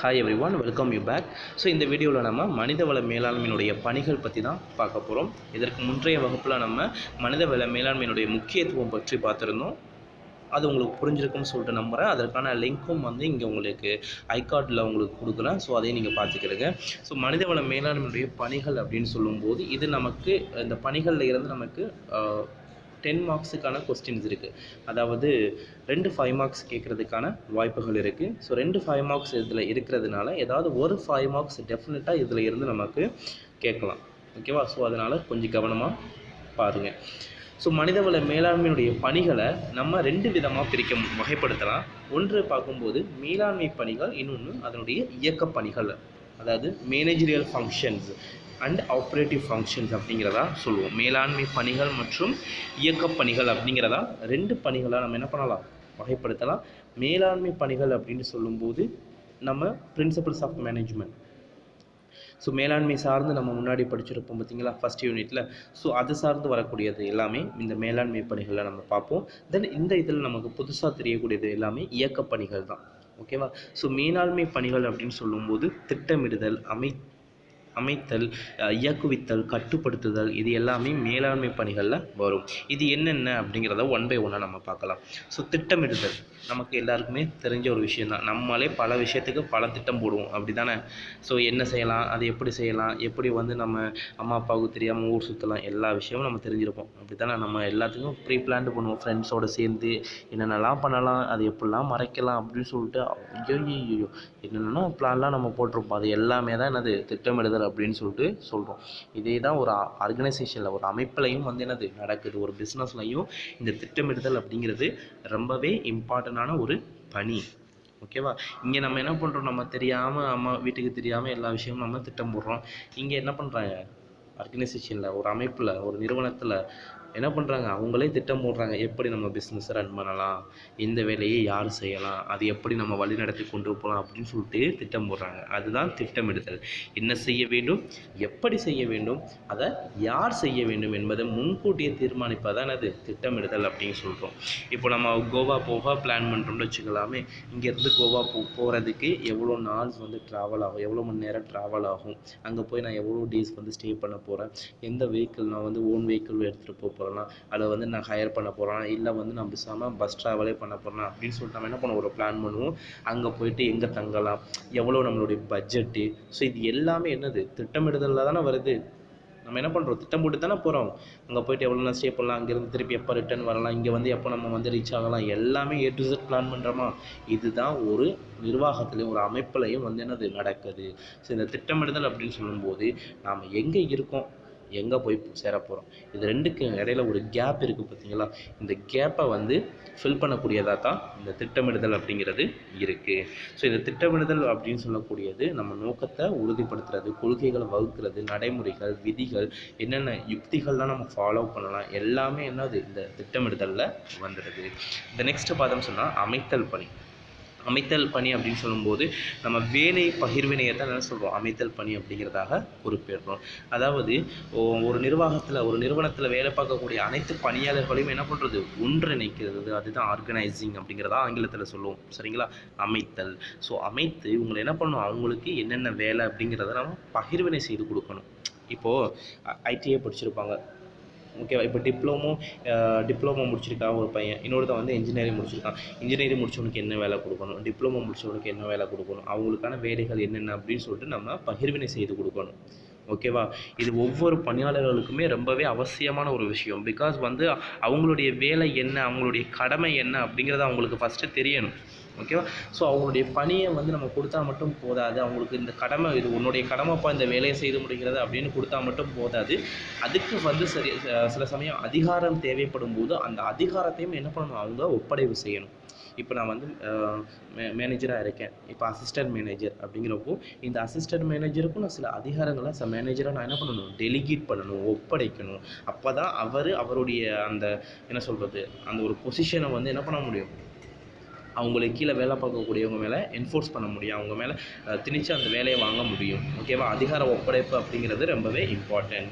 Hi everyone welcome you back so இந்த வீடியோவில் நம்ம மனிதவள மேலாண்மையினுடைய பணிகள் பற்றி தான் பார்க்க போகிறோம் இதற்கு முந்தைய வகுப்பில் நம்ம மனிதவள மேலாண்மையினுடைய முக்கியத்துவம் பற்றி பார்த்துருந்தோம். அது உங்களுக்கு புரிஞ்சிருக்கும்னு சொல்லிட்டு நம்புகிறேன் அதற்கான லிங்க்கும் வந்து இங்கே உங்களுக்கு ஐகார்டில் உங்களுக்கு கொடுக்குறேன். ஸோ அதையும் நீங்கள் பார்த்துக்கிறங்க ஸோ மனிதவள மேலாண்மையினுடைய பணிகள் அப்படின்னு சொல்லும்போது இது நமக்கு இந்த பணிகளில் இருந்து நமக்கு டென் மார்க்ஸுக்கான கொஸ்டின்ஸ் இருக்குது அதாவது ரெண்டு ஃபைவ் மார்க்ஸ் கேட்குறதுக்கான வாய்ப்புகள் இருக்குது ஸோ ரெண்டு ஃபைவ் மார்க்ஸ் இதில் இருக்கிறதுனால ஏதாவது ஒரு ஃபைவ் மார்க்ஸ் டெஃபினட்டாக இதில் இருந்து நமக்கு கேட்கலாம். ஓகேவா ஸோ அதனால் கொஞ்சம் கவனமாக பாருங்கள் ஸோ மனிதவள மேலாண்மையினுடைய பணிகளை நம்ம ரெண்டு விதமாக பிரிக்க வகைப்படுத்தலாம். ஒன்று பார்க்கும்போது மேலாண்மை பணிகள் இன்னொன்று அதனுடைய இயக்க பணிகள். அதாவது managerial functions and operative functions அப்படிங்கிறதா சொல்லுவோம். மேலாண்மை பணிகள் மற்றும் இயக்கப் பணிகள் அப்படிங்கிறதா ரெண்டு பணிகளாக நம்ம என்ன பண்ணலாம்? வகைப்படுத்தலாம். மேலாண்மை பணிகள் அப்படின்னு சொல்லும்போது நம்ம பிரின்சிபல்ஸ் ஆஃப் மேனேஜ்மெண்ட் ஸோ மேலாண்மை சார்ந்து நம்ம முன்னாடி படிச்சிருப்போம் பார்த்தீங்களா? ஃபஸ்ட் யூனிட்டில் ஸோ அது சார்ந்து வரக்கூடியது எல்லாமே இந்த மேலாண்மை பணிகளில் நம்ம பார்ப்போம். தென் இந்த இதில் நமக்கு புதுசாக தெரியக்கூடியது எல்லாமே இயக்க பணிகள் தான். ஓகேவா ஸோ மேலாண்மை பணிகள் அப்படின்னு சொல்லும்போது திட்டமிடுதல் அமை அமைத்தல் இயக்குவித்தல் கட்டுப்படுத்துதல் இது எல்லாமே மேலாண்மை பணிகளில் வரும். இது என்னென்ன அப்படிங்கிறத ஒன் பை ஒன்னாக நம்ம பார்க்கலாம். ஸோ திட்டமிடுதல். நமக்கு எல்லாருக்குமே தெரிஞ்ச ஒரு விஷயம் தான். நம்மளே பல விஷயத்துக்கு பல திட்டம் போடுவோம். அப்படி தானே ஸோ என்ன செய்யலாம்? அது எப்படி செய்யலாம்? எப்படி வந்து நம்ம அம்மா அப்பாவுக்கு தெரியாமல் ஊர் சுற்றலாம் எல்லா விஷயமும் நம்ம தெரிஞ்சிருப்போம். அப்படி தானே நம்ம எல்லாத்துக்கும் ப்ரீ பிளான்டு பண்ணுவோம். ஃப்ரெண்ட்ஸோடு சேர்ந்து என்னென்னலாம் பண்ணலாம்? அது எப்படிலாம் மறைக்கலாம்? அப்படின்னு சொல்லிட்டு ஐயோ ஐயோ என்னென்னா பிளான்லாம் நம்ம போட்டிருப்போம். அது எல்லாமே தான் என்னது? திட்டமிடுதல் அப்படின்னு சொல்லிட்டு சொல்கிறோம் இதே தான் ஒரு ஆர்கனைசேஷனில் ஒரு அமைப்புலையும் வந்து என்னது நடக்குது. ஒரு பிஸ்னஸ்லையும் இந்த திட்டமிடுதல் அப்படிங்கிறது ரொம்பவே இம்பார்ட்டண்ட்டான ஒரு பணி. ஓகேவா இங்கே நம்ம என்ன பண்ணுறோம் நம்ம தெரியாமல் அம்மா வீட்டுக்கு தெரியாமல் எல்லா விஷயமும் நம்ம திட்டம் போடுறோம். இங்கே என்ன பண்ணுறாங்க ஆர்கனைசேஷனில் ஒரு அமைப்பில் ஒரு நிறுவனத்தில் என்ன பண்ணுறாங்க அவங்களே திட்டம் போடுறாங்க. எப்படி நம்ம பிஸ்னஸை ரன் பண்ணலாம்? இந்த வேலையை யார் செய்யலாம்? அது எப்படி நம்ம வழி நடத்தி கொண்டு போகலாம் அப்படின்னு சொல்லிட்டு திட்டம் போடுறாங்க. அதுதான் திட்டமிடுதல். என்ன செய்ய வேண்டும்? எப்படி செய்ய வேண்டும்? அதை யார் செய்ய வேண்டும் என்பதை முன்கூட்டியே தீர்மானிப்பதான் அது திட்டமிடுதல் அப்படின்னு சொல்கிறோம் இப்போ நம்ம கோவா போக பிளான் பண்ணுறோம்னு வச்சுக்கலாமே. இங்கேருந்து கோவா போ போகிறதுக்கு எவ்வளோ நாள்ஸ் வந்து ட்ராவல் ஆகும்? எவ்வளோ மணி நேரம் ட்ராவல் ஆகும்? அங்கே போய் நான் எவ்வளோ டேஸ் வந்து ஸ்டே பண்ண போகிறேன் எந்த வெஹிக்கிள் நான் வந்து ஓன் வெஹிக்கிள் எடுத்துகிட்டு போக போகிறேன்னா அதை வந்து நான் ஹையர் பண்ண போகிறேன் இல்லை வந்து நான் பிசாமல் பஸ் ட்ராவலே பண்ண போகிறேன் அப்படின்னு சொல்லிட்டு நம்ம என்ன பண்ணுவோம்? ஒரு பிளான் பண்ணுவோம். அங்கே போயிட்டு எங்கே தங்கலாம்? எவ்வளோ நம்மளுடைய பட்ஜெட்டு ஸோ இது எல்லாமே என்னது? திட்டமிடுதலில் தானே வருது. நம்ம என்ன பண்ணுறோம் திட்டம் போட்டு தானே போகிறோம் அங்கே போயிட்டு எவ்வளோ நான் ஸ்டே பண்ணலாம்? அங்கேருந்து திருப்பி எப்போ ரிட்டர்ன் வரலாம்? இங்கே வந்து எப்போ நம்ம வந்து ரீச் ஆகலாம்? எல்லாமே ஏ டு இசட் பிளான் பண்ணுறோமா இதுதான் ஒரு நிர்வாகத்துலேயும் ஒரு அமைப்புலையும் வந்து என்னது நடக்குது. ஸோ இந்த திட்டமிடுதல் அப்படின்னு சொல்லும்போது நாம் எங்கே இருக்கோம்? எங்கே போய் சேர போகிறோம் இது ரெண்டுக்கு இடையில ஒரு கேப் இருக்குது பார்த்தீங்களா இந்த கேப்பை வந்து ஃபில் பண்ணக்கூடியதாக தான் இந்த திட்டமிடுதல் அப்படிங்கிறது இருக்குது ஸோ இந்த திட்டமிடுதல் அப்படின்னு சொல்லக்கூடியது நம்ம நோக்கத்தை உறுதிப்படுத்துறது கொள்கைகளை வகுக்கிறது நடைமுறைகள் விதிகள் என்னென்ன யுக்திகள்லாம் நம்ம ஃபாலோ பண்ணலாம் எல்லாமே என்னது? இந்த திட்டமிடுதலில் வந்துடுது இந்த நெக்ஸ்ட் பார்த்தோம்னு சொன்னால் அமைத்தல் பணி. அமைத்தல் பணி அப்படின்னு சொல்லும்போது நம்ம வேலை பகிர்வினையை தான் என்ன சொல்கிறோம் அமைத்தல் பணி அப்படிங்கிறதாக குறிப்பிடுறோம். அதாவது ஒரு நிர்வாகத்தில் ஒரு நிறுவனத்தில் வேலை பார்க்கக்கூடிய அனைத்து பணியாளர்களையும் என்ன பண்ணுறது ஒன்றிணைக்கிறது. அதுதான் ஆர்கனைசிங் அப்படிங்கிறதா ஆங்கிலத்தில் சொல்லுவோம். சரிங்களா? அமைத்தல். ஸோ அமைத்து இவங்களை என்ன பண்ணணும்? அவங்களுக்கு என்னென்ன வேலை அப்படிங்கிறத நம்ம பகிர்வினை செய்து கொடுக்கணும். இப்போது ஐடிஐ படிச்சிருப்பாங்க. ஓகேவா இப்போ டிப்ளமோ டிப்ளமோ முடிச்சிருக்கான் ஒரு பையன். இன்னொருத்தன் வந்து இன்ஜினியரிங் முடிச்சிருக்கான். இன்ஜினியரிங் முடிச்சவனுக்கு என்ன வேலை கொடுக்கணும்? டிப்ளமோ முடிச்சவனுக்கு என்ன வேலை கொடுக்கணும்? அவங்களுக்கான வேலைகள் என்னென்ன அப்படின்னு சொல்லிட்டு நம்ம பகிர்வினை செய்து கொடுக்கணும். ஓகேவா இது ஒவ்வொரு பணியாளர்களுக்குமே ரொம்பவே அவசியமான ஒரு விஷயம். பிகாஸ் வந்து அவங்களுடைய வேலை என்ன? அவங்களுடைய கடமை என்ன? அப்படிங்கிறது அவங்களுக்கு ஃபஸ்ட்டு தெரியணும். ஓகேவா ஸோ அவங்களுடைய பணியை வந்து நம்ம கொடுத்தா மட்டும் போதாது. அவங்களுக்கு இந்த கடமை இது உன்னுடைய கடமைப்பா இந்த வேலையை செய்து முடிகிறது அப்படின்னு கொடுத்தா மட்டும் போதாது. அதுக்கு வந்து சரி சில சமயம் அதிகாரம் தேவைப்படும் போது அந்த அதிகாரத்தையும் என்ன பண்ணணும்? அவங்க ஒப்படைவு செய்யணும். இப்போ நான் வந்து மேனேஜராக இருக்கேன். இப்போ அசிஸ்டன்ட் மேனேஜர் அப்படிங்கிறப்போ இந்த அசிஸ்டன்ட் மேனேஜருக்கும் நான் சில அதிகாரங்களை சில மேனேஜராக நான் என்ன பண்ணணும்? டெலிகேட் பண்ணணும் ஒப்படைக்கணும். அப்போ தான் அவர் அவருடைய அந்த என்ன சொல்கிறது அந்த ஒரு பொசிஷனை வந்து என்ன பண்ண முடியும்? அவங்களுக்கு கீழே வேலை பார்க்கக்கூடியவங்க மேலே என்ஃபோர்ஸ் பண்ண முடியும். அவங்க மேலே திணிச்சு அந்த வேலையை வாங்க முடியும். ஓகேவா அதிகார ஒப்படைப்பு அப்படிங்கிறது ரொம்பவே இம்பார்ட்டன்ட்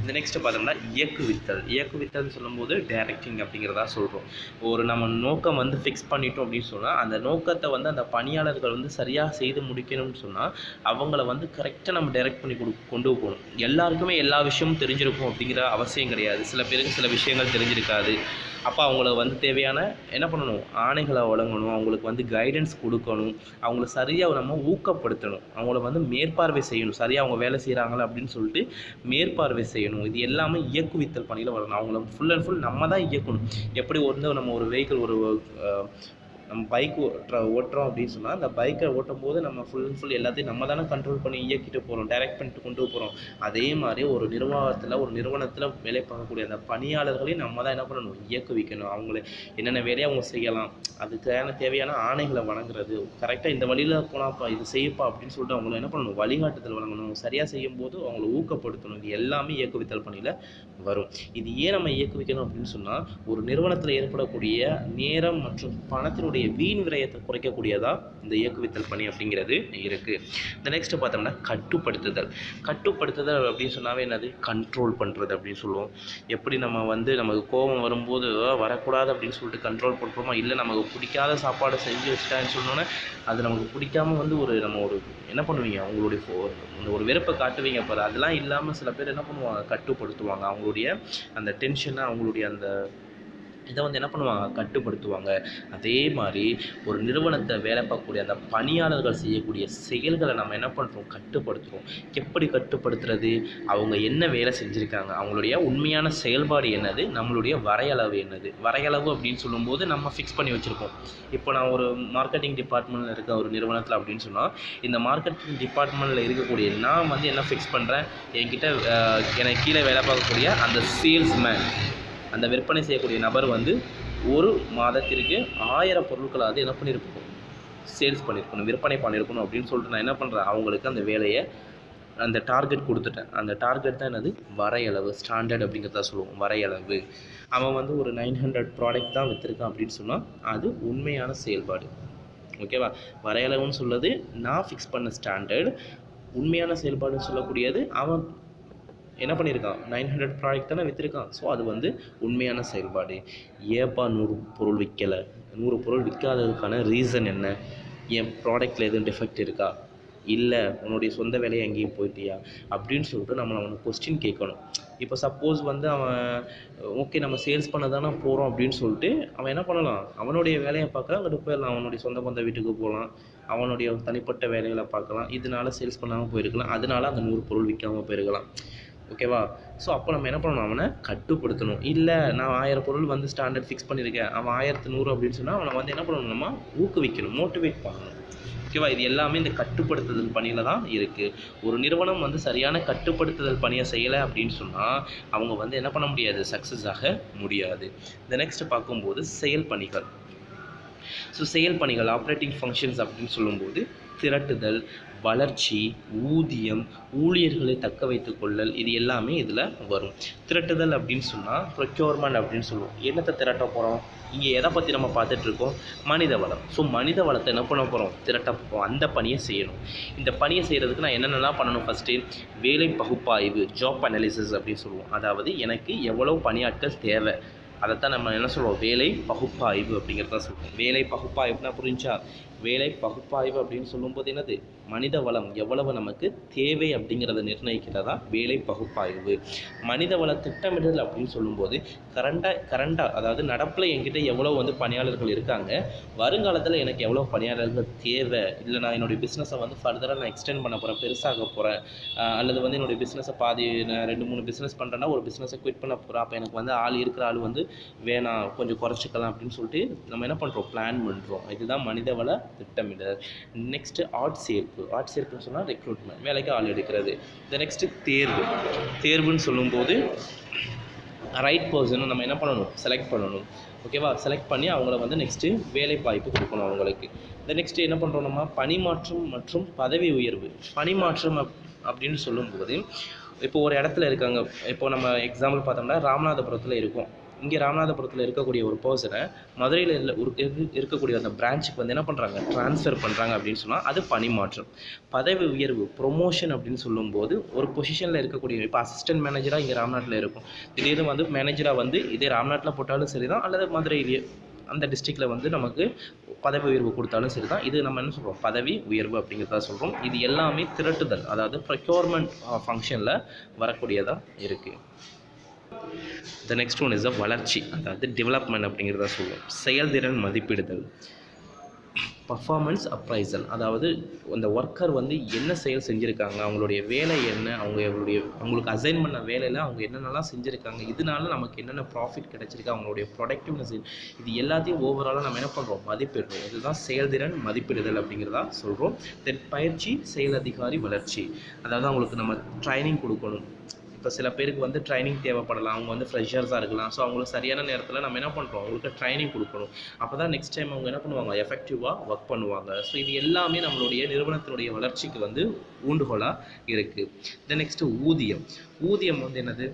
இந்த நெக்ஸ்ட்டு பார்த்தோம்னா இயக்குவித்தல். இயக்குவித்தல்னு சொல்லும்போது டைரக்டிங் அப்படிங்கிறதா சொல்கிறோம் ஒரு நம்ம நோக்கம் வந்து ஃபிக்ஸ் பண்ணிட்டோம் அப்படின்னு சொன்னால் அந்த நோக்கத்தை வந்து அந்த பணியாளர்கள் வந்து சரியாக செய்து முடிக்கணும்னு சொன்னால் அவங்கள வந்து கரெக்டாக நம்ம டைரக்ட் பண்ணி கொடு கொண்டு போகணும். எல்லாருக்குமே எல்லா விஷயமும் தெரிஞ்சிருக்கும் அப்படிங்கிற அவசியம் கிடையாது. சில பேருக்கு சில விஷயங்கள் தெரிஞ்சிருக்காது. அப்போ அவங்கள வந்து தேவையான என்ன பண்ணணும்? ஆணைகளை வழங்கணும். அவங்களுக்கு வந்து கைடன்ஸ் கொடுக்கணும். அவங்கள சரியாக நம்ம ஊக்கப்படுத்தணும். அவங்கள வந்து மேற்பார்வை செய்யணும். சரியாக அவங்க வேலை செய்கிறாங்களா அப்படின்னு சொல்லிட்டு மேற்பார்வை செய்யணும். இது எல்லாமே இயக்குவித்தல் பணியில் வரணும். அவங்கள ஃபுல் அண்ட் ஃபுல் நம்ம தான் இயக்கணும். எப்படி வந்து நம்ம ஒரு வெஹிக்கிள் ஒரு நம்ம பைக் ஓட்டுற ஓட்டுறோம் அப்படின்னு சொன்னால் அந்த பைக்கை ஓட்டும் போது நம்ம ஃபுல் அண்ட் ஃபுல் எல்லாத்தையும் நம்ம தானே கண்ட்ரோல் பண்ணி இயக்கிட்டு போகிறோம் டைரக்ட் பண்ணிட்டு கொண்டு போகிறோம் அதே மாதிரி ஒரு நிர்வாகத்தில் ஒரு நிறுவனத்தில் வேலை பார்க்கக்கூடிய அந்த பணியாளர்களையும் நம்ம தான் என்ன பண்ணணும்? இயக்குவிக்கணும் அவங்கள என்னென்ன வேலையை அவங்க செய்யலாம் அதுக்கான தேவையான ஆணைகளை வழங்குறது கரெக்டாக இந்த வழியில் போனாப்பா இது செய்யப்பா அப்படின்னு சொல்லிட்டு அவங்கள என்ன பண்ணணும்? வழிகாட்டுதல் வழங்கணும். சரியாக செய்யும் போது அவங்கள ஊக்கப்படுத்தணும். இது எல்லாமே இயக்குவித்தல் பணியில் வரும். இது ஏன் நம்ம இயக்குவிக்கணும் அப்படின்னு சொன்னால் ஒரு நிறுவனத்தில் ஏற்படக்கூடிய நேரம் மற்றும் பணத்தினுடைய வீண் விரயத்தை குறைக்கக்கூடியதா இந்த இயக்குவித்தல் பணி அப்படிங்கிறது இருக்குது இந்த நெக்ஸ்ட் பார்த்தோம்னா கட்டுப்படுத்துதல். கட்டுப்படுத்துதல் அப்படின்னு சொன்னாவே என்னது? கண்ட்ரோல் பண்ணுறது அப்படின்னு சொல்லுவோம். எப்படி நம்ம வந்து நமக்கு கோபம் வரும்போது வரக்கூடாது அப்படின்னு சொல்லிட்டு கண்ட்ரோல் பண்ணுறோமா இல்லை நமக்கு பிடிக்காத சாப்பாடை செஞ்சு வச்சுட்டான்னு சொன்னோன்னே அது நமக்கு பிடிக்காம வந்து ஒரு நம்ம ஒரு என்ன பண்ணுவீங்க? அவங்களுடைய ஒரு வெறுப்பை காட்டுவீங்க பாரு. அதெல்லாம் இல்லாமல் சில பேர் என்ன பண்ணுவாங்க? கட்டுப்படுத்துவாங்க. அவங்களுடைய அந்த டென்ஷனை அவங்களுடைய அந்த இதை வந்து என்ன பண்ணுவாங்க? கட்டுப்படுத்துவாங்க. அதே மாதிரி ஒரு நிறுவனத்தை வேலை பார்க்கக்கூடிய அந்த பணியாளர்கள் செய்யக்கூடிய செயல்களை நம்ம என்ன பண்ணுறோம் கட்டுப்படுத்துகிறோம் எப்படி கட்டுப்படுத்துறது? அவங்க என்ன வேலை செஞ்சுருக்காங்க? அவங்களுடைய உண்மையான செயல்பாடு என்னது? நம்மளுடைய வரையளவு என்னது? வரையளவு அப்படின்னு சொல்லும்போது நம்ம ஃபிக்ஸ் பண்ணி வச்சுருக்கோம் இப்போ நான் ஒரு மார்க்கெட்டிங் டிபார்ட்மெண்ட்டில் இருக்க ஒரு நிறுவனத்தில் அப்படின்னு சொன்னால் இந்த மார்க்கெட்டிங் டிபார்ட்மெண்ட்டில் இருக்கக்கூடிய நான் வந்து என்ன ஃபிக்ஸ் பண்ணுறேன் என்கிட்ட எனக்கு கீழே வேலை பார்க்கக்கூடிய அந்த சேல்ஸ்மேன் அந்த விற்பனை செய்யக்கூடிய நபர் வந்து ஒரு மாதத்திற்கு ஆயிரம் பொருட்களாவது என்ன பண்ணியிருக்கணும்? சேல்ஸ் பண்ணியிருக்கணும் விற்பனை பண்ணியிருக்கணும் அப்படின்னு சொல்லிட்டு நான் என்ன பண்ணுறேன் அவங்களுக்கு அந்த வேலையை அந்த டார்கெட் கொடுத்துட்டேன். அந்த டார்கெட் தான் என்னது? வரையளவு ஸ்டாண்டர்ட் அப்படிங்கிறத சொல்லுவோம். வரையளவு. அவன் வந்து ஒரு நைன் ஹண்ட்ரட் ப்ராடக்ட் தான் விற்றுருக்கான் அப்படின்னு சொன்னால் அது உண்மையான செயல்பாடு. ஓகேவா வரையளவுன்னு சொல்லுது நான் ஃபிக்ஸ் பண்ண ஸ்டாண்டர்ட் உண்மையான செயல்பாடுன்னு சொல்லக்கூடியது அவன் என்ன பண்ணியிருக்கான்? நைன் ஹண்ட்ரட் ப்ராடக்ட் தானே விற்றுருக்கான் ஸோ அது வந்து உண்மையான செயல்பாடு. ஏப்பா நூறு பொருள் விற்கலை நூறு பொருள் விற்காததுக்கான ரீசன் என்ன? என் ப்ராடக்ட்டில் எதுவும் டிஃபெக்ட் இருக்கா? இல்லை உன்னுடைய சொந்த வேலையை எங்கேயும் போயிட்டியா? அப்படின்னு சொல்லிட்டு நம்ம அவனை கொஸ்டின் கேட்கணும். இப்போ சப்போஸ் வந்து அவன் ஓகே நம்ம சேல்ஸ் பண்ண தானே போகிறோம் அப்படின்னு சொல்லிட்டு அவன் என்ன பண்ணலாம்? அவனுடைய வேலையை பார்க்க அங்கிட்டு போயிடலாம். அவனுடைய சொந்த பந்த வீட்டுக்கு போகலாம். அவனுடைய தனிப்பட்ட வேலைகளை பார்க்கலாம். இதனால சேல்ஸ் பண்ணாமல் போயிருக்கலாம். அதனால அந்த நூறு பொருள் விற்காமல் போயிருக்கலாம். ஓகேவா? ஸோ அப்போ நம்ம என்ன பண்ணணும்? அவனை கட்டுப்படுத்தணும். இல்லை நான் ஆயிரம் பொருள் வந்து ஸ்டாண்டர்ட் ஃபிக்ஸ் பண்ணியிருக்கேன் அவன் ஆயிரத்து நூறு அப்படின்னு சொன்னால் அவனை வந்து என்ன பண்ணணும்? நம்ம ஊக்குவிக்கணும். மோட்டிவேட் பண்ணணும். ஓகேவா? இது எல்லாமே இந்த கட்டுப்படுத்துதல் பணியில் தான் இருக்குது ஒரு நிறுவனம் வந்து சரியான கட்டுப்படுத்துதல் பணியை செய்யலை அப்படின்னு சொன்னால் அவங்க வந்து என்ன பண்ண முடியாது? சக்ஸஸ் ஆக முடியாது. இந்த நெக்ஸ்ட் பார்க்கும்போது செயல் பணிகள். ஸோ செயல் பணிகள் ஆப்ரேட்டிங் ஃபங்க்ஷன்ஸ் அப்படின்னு சொல்லும்போது திரட்டுதல் வளர்ச்சி ஊதியம் ஊழியர்களை தக்க வைத்து கொள்ளல் இது எல்லாமே இதில் வரும். திரட்டுதல் அப்படின்னு சொன்னால் ப்ரொக்யூர்மெண்ட் அப்படின்னு சொல்லுவோம். என்னத்தை திரட்ட போகிறோம் இங்கே எதை பற்றி நம்ம பார்த்துட்டு இருக்கோம்? மனித வளம். ஸோ மனித வளத்தை என்ன பண்ண போகிறோம் திரட்ட போகிறோம் அந்த பணியை செய்யணும். இந்த பணியை செய்கிறதுக்கு நான் என்னென்னலாம் பண்ணணும் ஃபஸ்ட்டு வேலை பகுப்பாய்வு ஜாப் அனாலிசிஸ் அப்படின்னு சொல்லுவோம். அதாவது எனக்கு எவ்வளோ பணியாட்கள் தேவை? அதைத்தான் நம்ம என்ன சொல்லுவோம்? வேலை பகுப்பாய்வு அப்படிங்கிறத சொல்லுவோம். வேலை பகுப்பாய்வுனா புரிஞ்சா வேலை பகுப்பாய்வு அப்படின்னு சொல்லும்போது என்னது? மனித வளம். எவ்வளவு நமக்கு தேவை அப்படிங்கிறத நிர்ணயிக்கிறதா வேலை பகுப்பாய்வு. மனித வள திட்டமிடல் அப்படின்னு சொல்லும்போது கரண்டாக கரண்டாக அதாவது நடப்பில் என்கிட்ட எவ்வளோ வந்து பணியாளர்கள் இருக்காங்க? வருங்காலத்தில் எனக்கு எவ்வளோ பணியாளர்கள் தேவை? இல்லை நான் என்னுடைய பிஸ்னஸை வந்து ஃபர்தராக நான் எக்ஸ்டெண்ட் பண்ண போகிறேன் பெருசாக போகிறேன் அல்லது வந்து என்னுடைய பிஸ்னஸை பாதி நான் ரெண்டு மூணு பிஸ்னஸ் பண்ணுறேன்னா ஒரு பிஸ்னஸை குவிட் பண்ண போகிறேன் அப்போ எனக்கு வந்து ஆள் இருக்கிற ஆள் வந்து வேணாம் கொஞ்சம் குறைச்சிக்கலாம் அப்படின்னு சொல்லிட்டு நம்ம என்ன பண்ணுறோம் பிளான் பண்ணுறோம் இதுதான் மனித வள திட்டமிடல் நெக்ஸ்ட்டு ஆர்ட் சேர்ப்பு. ஆர்ட் சேர்ப்புன்னு சொன்னால் ரெக்ரூட்மெண்ட் வேலைக்கு ஆள் எடுக்கிறது. இந்த நெக்ஸ்ட்டு தேர்வு. தேர்வுன்னு சொல்லும்போது ரைட் பர்சனை நம்ம என்ன பண்ணணும்? செலக்ட் பண்ணணும். ஓகேவா செலக்ட் பண்ணி அவங்கள வந்து நெக்ஸ்ட்டு வேலை வாய்ப்பு கொடுக்கணும் அவங்களுக்கு. இந்த நெக்ஸ்ட்டு என்ன பண்ணுறோம் நம்ம? பணிமாற்றம் மற்றும் பதவி உயர்வு. பணிமாற்றம் அப் அப்படின்னு சொல்லும்போது இப்போ ஒரு இடத்துல இருக்காங்க. இப்போ நம்ம எக்ஸாம்பிள் பார்த்தோம்னா ராமநாதபுரத்தில் இருக்கோம். இங்கே ராமநாதபுரத்தில் இருக்கக்கூடிய ஒரு பர்சனை மதுரையில் ஒரு இருக்கக்கூடிய அந்த பிரான்ச்சுக்கு வந்து என்ன பண்ணுறாங்க ட்ரான்ஸ்ஃபர் பண்ணுறாங்க அப்படின்னு சொன்னால் அது பணிமாற்றம் பதவி உயர்வு ப்ரொமோஷன் அப்படின்னு சொல்லும்போது ஒரு பொசிஷனில் இருக்கக்கூடிய இப்போ அசிஸ்டன்ட் மேனேஜராக இங்கே ராம்நாட்டில் இருக்கும். திடீர்னு வந்து மேனேஜராக வந்து இதே ராம்நாட்டில் போட்டாலும் சரி தான் அல்லது மதுரையிலேயே அந்த டிஸ்ட்ரிக்டில் வந்து நமக்கு பதவி உயர்வு கொடுத்தாலும் சரி தான் இது நம்ம என்ன சொல்கிறோம் பதவி உயர்வு அப்படிங்கிறதா சொல்கிறோம் இது எல்லாமே திரட்டுதல் அதாவது ப்ரொக்யூர்மெண்ட் ஃபங்க்ஷனில் வரக்கூடியதாக இருக்குது the next one is a வளர்ச்சி அதாவது டெவலப்மெண்ட் அப்படிங்கிறத சொல்லுவோம் செயல்திறன் மதிப்பிடுதல். பர்ஃபார்மன்ஸ் அப்ரைசல் அதாவது அந்த ஒர்க்கர் வந்து என்ன செயல் செஞ்சுருக்காங்க அவங்களுடைய வேலை என்ன அவங்க அவங்களுடைய அவங்களுக்கு அசைன் பண்ண வேலையில் அவங்க என்னென்னலாம் செஞ்சுருக்காங்க இதனால நமக்கு என்னென்ன ப்ராஃபிட் கிடைச்சிருக்கு அவங்களுடைய ப்ரொடக்டிவ்னஸ் இது எல்லாத்தையும் ஓவராலாக நம்ம என்ன பண்ணுறோம் மதிப்பிடுறோம். இதுதான் செயல்திறன் மதிப்பிடுதல் அப்படிங்கிறதா சொல்கிறோம் தென் பயிற்சி செயல் அதிகாரி வளர்ச்சி. அதாவது அவங்களுக்கு நம்ம ட்ரைனிங் கொடுக்கணும். இப்போ சில பேருக்கு வந்து ட்ரைனிங் தேவைப்படலாம். அவங்க வந்து ஃப்ரெஷர்ஸாக இருக்கலாம். ஸோ அவங்களுக்கு சரியான நேரத்தில் நம்ம என்ன பண்ணுறோம் அவங்களுக்கு ட்ரைனிங் கொடுக்கணும். அப்போ தான் நெக்ஸ்ட் டைம் அவங்க என்ன பண்ணுவாங்க? எஃபெக்டிவாக ஒர்க் பண்ணுவாங்க. ஸோ இது எல்லாமே நம்மளுடைய நிறுவனத்தினுடைய வளர்ச்சிக்கு வந்து ஊண்டுகோலாக இருக்குது தென் நெக்ஸ்ட்டு ஊதியம். ஊதியம் வந்து என்னது?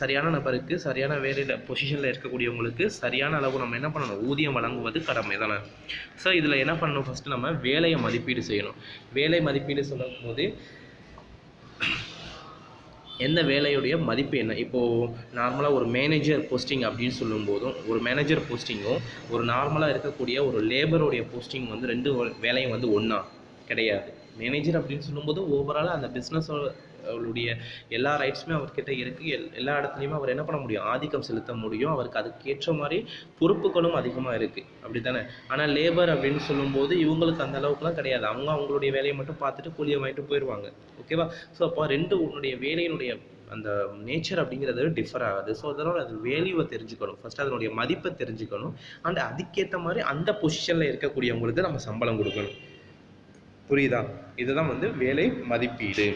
சரியான நபருக்கு சரியான வேலையில் பொசிஷனில் இருக்கக்கூடியவங்களுக்கு சரியான அளவு நம்ம என்ன பண்ணணும்? ஊதியம் வழங்குவது கடமை தானே? ஸோ இதில் என்ன பண்ணணும்? ஃபஸ்ட்டு நம்ம வேலையை மதிப்பீடு செய்யணும். வேலை மதிப்பீடு சொல்லும் போது எந்த வேலையுடைய மதிப்பு என்ன? இப்போது நார்மலாக ஒரு மேனேஜர் போஸ்டிங் அப்படின்னு சொல்லும்போதும் ஒரு மேனேஜர் போஸ்டிங்கும் ஒரு நார்மலாக இருக்கக்கூடிய ஒரு லேபருடைய போஸ்டிங் வந்து ரெண்டு வேலையும் வந்து ஒன்றா கிடையாது. மேனேஜர் அப்படின்னு சொல்லும்போது ஓவராலாக அந்த பிஸ்னஸோட அவருடைய எல்லா ரைட்ஸுமே அவர்கிட்ட இருக்குது எல் எல்லா இடத்துலையுமே அவர் என்ன பண்ண முடியும்? ஆதிக்கம் செலுத்த முடியும். அவருக்கு அதுக்கேற்ற மாதிரி பொறுப்புகளும் அதிகமாக இருக்குது அப்படி தானே ஆனால் லேபர் அப்படின்னு சொல்லும்போது இவங்களுக்கு அந்த அளவுக்குலாம் கிடையாது. அவங்க அவங்களுடைய வேலையை மட்டும் பார்த்துட்டு கூலியை வாங்கிட்டு போயிடுவாங்க ஓகேவா ஸோ அப்போ ரெண்டு உன்னுடைய வேலையினுடைய அந்த நேச்சர் அப்படிங்கிறது டிஃபர் ஆகுது. ஸோ அதனால் அது வேல்யூவை தெரிஞ்சுக்கணும். ஃபர்ஸ்ட் அதனுடைய மதிப்பை தெரிஞ்சுக்கணும். அண்ட் அதுக்கேற்ற மாதிரி அந்த பொசிஷனில் இருக்கக்கூடியவங்களுக்கு நம்ம சம்பளம் கொடுக்கணும். புரியுதா? இதுதான் வந்து வேலை மதிப்பீடு.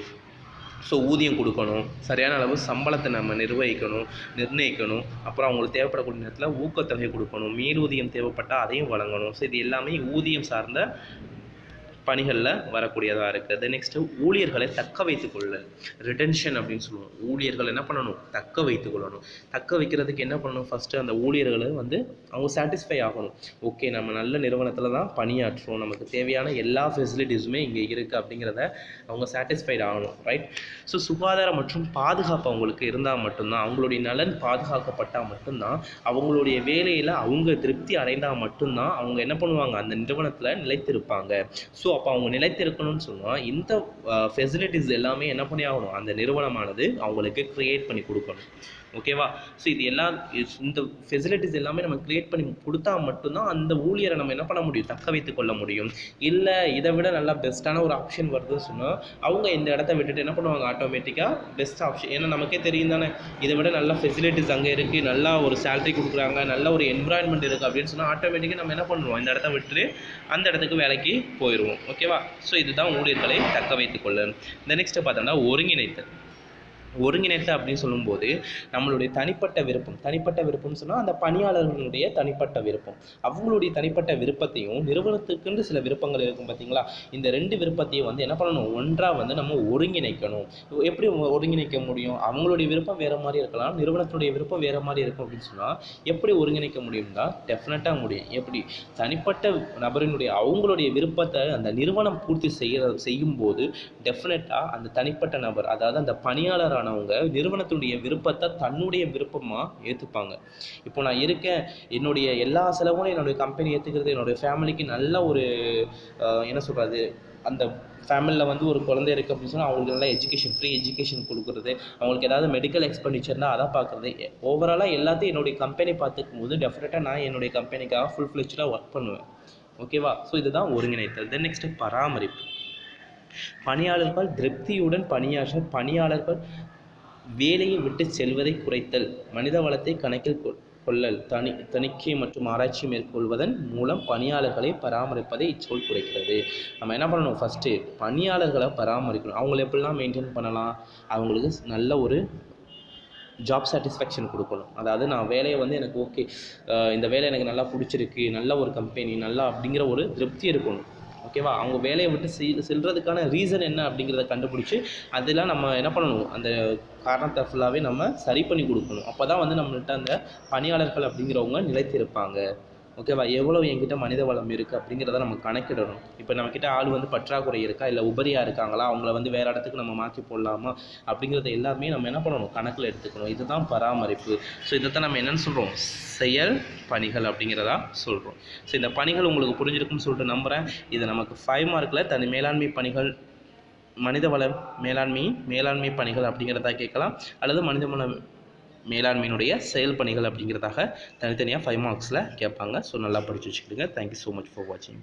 ஸோ ஊதியம் கொடுக்கணும் சரியான அளவு சம்பளத்தை நம்ம நிர்வகிக்கணும் நிர்ணயிக்கணும். அப்புறம் அவங்களுக்கு தேவைப்படக்கூடிய நேரத்தில் ஊக்கத்தொகை கொடுக்கணும். மீறூதியம் தேவைப்பட்டால் அதையும் வழங்கணும். ஸோ இது எல்லாமே ஊதியம் சார்ந்த பணிகளில் வரக்கூடியதாக இருக்குது நெக்ஸ்ட்டு ஊழியர்களை தக்க வைத்துக்கொள்ளல் ரிட்டென்ஷன் அப்படின்னு சொல்லுவோம். ஊழியர்கள் என்ன பண்ணணும்? தக்க வைத்துக்கொள்ளணும் தக்க வைக்கிறதுக்கு என்ன பண்ணணும்? ஃபஸ்ட்டு அந்த ஊழியர்களை வந்து அவங்க சாட்டிஸ்ஃபை ஆகணும். ஓகே நம்ம நல்ல நிறுவனத்தில் தான் பணியாற்றுவோம் நமக்கு தேவையான எல்லா ஃபெசிலிட்டிஸுமே இங்கே இருக்குது அப்படிங்கிறத அவங்க சாட்டிஸ்ஃபைட் ஆகணும். ரைட் ஸோ சுகாதாரம் மற்றும் பாதுகாப்பு அவங்களுக்கு இருந்தால் மட்டும்தான். அவங்களுடைய நலன் பாதுகாக்கப்பட்டால் மட்டும்தான். அவங்களுடைய வேலையில் அவங்க திருப்தி அடைந்தால் மட்டும்தான் அவங்க என்ன பண்ணுவாங்க? அந்த நிறுவனத்தில் நிலைத்திருப்பாங்க. ஸோ அப்போ அவங்க நிலைத்திருக்கணும்னு சொன்னால் இந்த ஃபெசிலிட்டிஸ் எல்லாமே என்ன பண்ணி ஆகணும்? அந்த நிறுவனமானது அவங்களுக்கு க்ரியேட் பண்ணி கொடுக்கணும். ஓகேவா ஸோ இது எல்லாம் இந்த ஃபெசிலிட்டிஸ் எல்லாமே நம்ம க்ரியேட் பண்ணி கொடுத்தா மட்டும்தான் அந்த ஊழியரை நம்ம என்ன பண்ண முடியும்? தக்க வைத்துக் கொள்ள முடியும். இல்லை இதை விட நல்லா பெஸ்ட்டான ஒரு ஆப்ஷன் வருதுன்னு சொன்னால் அவங்க இந்த இடத்த விட்டுட்டு என்ன பண்ணுவாங்க? ஆட்டோமேட்டிக்காக பெஸ்ட் ஆப்ஷன் ஏன்னா நமக்கே தெரியும் தானே? இதை விட நல்ல ஃபெசிலிட்டிஸ் அங்கே இருக்குது நல்லா ஒரு சேலரி கொடுக்குறாங்க நல்ல ஒரு என்விரான்மெண்ட் இருக்குது அப்படின்னு சொன்னால் ஆட்டோமேட்டிக்காக நம்ம என்ன பண்ணுவோம்? இந்த இடத்த விட்டுட்டு அந்த இடத்துக்கு வேலைக்கு போயிடுவோம் ஓகேவா ஸோ இதுதான் ஊழியர்களை தக்க வைத்துக் இந்த நெக்ஸ்ட்டு பார்த்தோம்னா ஒருங்கிணைத்தல். ஒருங்கிணைத்து அப்படின்னு சொல்லும்போது நம்மளுடைய தனிப்பட்ட விருப்பம். தனிப்பட்ட விருப்பம்னு சொன்னால் அந்த பணியாளர்களுடைய தனிப்பட்ட விருப்பம். அவங்களுடைய தனிப்பட்ட விருப்பத்தையும் நிறுவனத்துக்குன்னு சில விருப்பங்கள் இருக்கும் பார்த்தீங்களா இந்த ரெண்டு விருப்பத்தையும் வந்து என்ன பண்ணணும்? ஒன்றாக வந்து நம்ம ஒருங்கிணைக்கணும். எப்படி ஒருங்கிணைக்க முடியும்? அவங்களுடைய விருப்பம் வேறு மாதிரி இருக்கலாம். நிறுவனத்துடைய விருப்பம் வேறு மாதிரி இருக்கும் அப்படின்னு சொன்னால் எப்படி ஒருங்கிணைக்க முடியும்னா டெஃபினட்டாக முடியும். எப்படி? தனிப்பட்ட நபரினுடைய அவங்களுடைய விருப்பத்தை அந்த நிறுவனம் பூர்த்தி செய்கிற செய்யும்போது டெஃபினட்டாக அந்த தனிப்பட்ட நபர் அதாவது அந்த பணியாளரான ஆனவங்க நிறுவனத்துடைய விருப்பத்தை தன்னுடைய விருப்பமாக ஏற்றுப்பாங்க இப்போ நான் இருக்கேன் என்னுடைய எல்லா செலவும் என்னுடைய கம்பெனி ஏற்றுக்கிறது என்னுடைய ஃபேமிலிக்கு நல்ல ஒரு என்ன சொல்கிறது அந்த ஃபேமிலியில் வந்து ஒரு குழந்தை இருக்குது அப்படின்னு சொன்னால் அவங்களுக்கு நல்லா எஜுகேஷன் ஃப்ரீ எஜுகேஷன் கொடுக்குறது அவங்களுக்கு ஏதாவது மெடிக்கல் எக்ஸ்பெண்டிச்சர்னா அதை பார்க்குறது ஓவராலாக எல்லாத்தையும் என்னுடைய கம்பெனி பார்த்துக்கும் போது டெஃபினட்டாக நான் என்னுடைய கம்பெனிக்காக ஃபுல் ஃப்ளெஜ்டாக ஒர்க் பண்ணுவேன். ஓகேவா ஸோ இதுதான் ஒருங்கிணைத்தல். தென் நெக்ஸ்ட்டு பராமரிப்பு. பணியாளர்கள் திருப்தியுடன் பணியாற்ற பணியாளர்கள் வேலையை விட்டு செல்வதை குறைத்தல் மனித வளத்தை கணக்கில் கொள்ளல் தனி தணிக்கை மற்றும் ஆராய்ச்சி மேற்கொள்வதன் மூலம் பணியாளர்களை பராமரிப்பதை இச்சொல் குறைக்கிறது. நம்ம என்ன பண்ணணும்? ஃபஸ்ட்டு பணியாளர்களை பராமரிக்கணும். அவங்கள எப்படிலாம் மெயின்டைன் பண்ணலாம்? அவங்களுக்கு நல்ல ஒரு ஜாப் சாட்டிஸ்ஃபேக்ஷன் கொடுக்கணும். அதாவது நான் வேலையை வந்து எனக்கு ஓகே இந்த வேலை எனக்கு நல்லா பிடிச்சிருக்கு நல்ல ஒரு கம்பெனி நல்லா அப்படிங்கிற ஒரு திருப்தி இருக்கணும். ஓகேவா? அவங்க வேலையை விட்டு செய் செல்றதுக்கான ரீசன் என்ன அப்படிங்கிறத கண்டுபிடிச்சி அதெல்லாம் நம்ம என்ன பண்ணணும்? அந்த காரணத்தை ஃபுல்லாகவே நம்ம சரி பண்ணி கொடுக்கணும். அப்போ தான் வந்து நம்மள்ட்ட அந்த பணியாளர்கள் அப்படிங்கிறவங்க நிலைத்திருப்பாங்க. ஓகேவா எவ்வளோ என்கிட்ட மனித வளம் இருக்குது அப்படிங்கிறத நம்ம கணக்கிடணும். இப்போ நம்மக்கிட்ட ஆள் வந்து பற்றாக்குறை இருக்கா? இல்லை உபரியாக இருக்காங்களா? அவங்கள வந்து வேறு இடத்துக்கு நம்ம மாற்றி போடலாமா? அப்படிங்கிறத எல்லாமே நம்ம என்ன பண்ணணும்? கணக்கில் எடுத்துக்கணும். இதுதான் பராமரிப்பு. ஸோ இதைத்தான் நம்ம என்னென்னு சொல்கிறோம் செயல் பணிகள் அப்படிங்கிறதா சொல்கிறோம் ஸோ இந்த பணிகள் உங்களுக்கு புரிஞ்சிருக்குன்னு சொல்லிட்டு நம்புகிறேன் இது நமக்கு ஃபைவ் மார்க்கில் தனி மேலாண்மை பணிகள் மனிதவள மேலாண்மை மேலாண்மை பணிகள் அப்படிங்கிறதா கேட்கலாம். அல்லது மனிதவள மேலாண்மையினுடைய செயல் பணிகள் அப்படிங்கிறதாக தனித்தனியாக ஃபைவ் மார்க்ஸில் கேட்பாங்க. ஸோ நல்லா படித்து வச்சுக்கிடுங்க. தேங்க்யூ ஸோ மச் ஃபார் வாட்சிங்